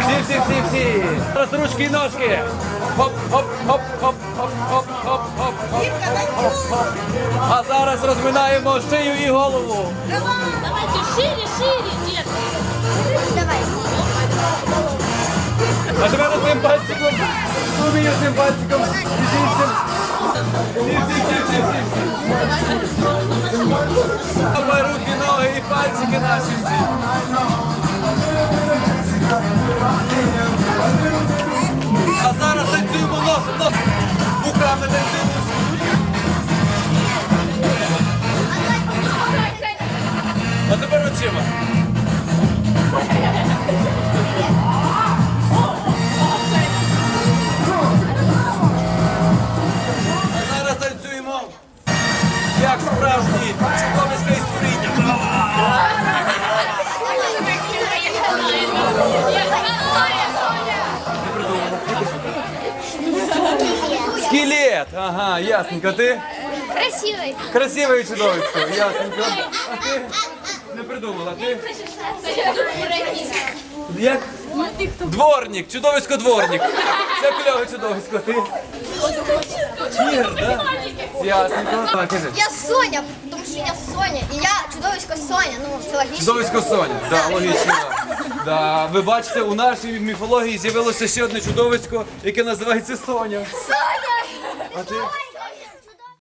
Всі, всі, всі, всі. Зараз ручки і ножки. Хоп, хоп, хоп, хоп, хоп, хоп, хоп, хоп, хоп, хоп, хоп. А зараз розминаємо шию і голову. Давайте шире, шире, нет. Давай. А тепер цим пальчиком. Умію цим пальчиком. Пальчики наші всі. А зараз танцюємо носом, носом. Руками танцюємо. А тепер очима. А зараз танцюємо. Як справжні Скелет. Ага, ясненько. Ти Красивий. красиве чудовисько. Ясненько. А ти не придумала. Ти як? Дворник, чудовисько дворник. Це кльове чудовисько. Ти Тігр, да? Ясненько. Кажи. Я Соня, тому що я Соня. І я чудовисько Соня. Ну, це логічно. Чудовисько Соня, да, логічно. Да. Да. Ви бачите, у нашій міфології з'явилося ще одне чудовисько, яке називається Соня. Соня! А ти?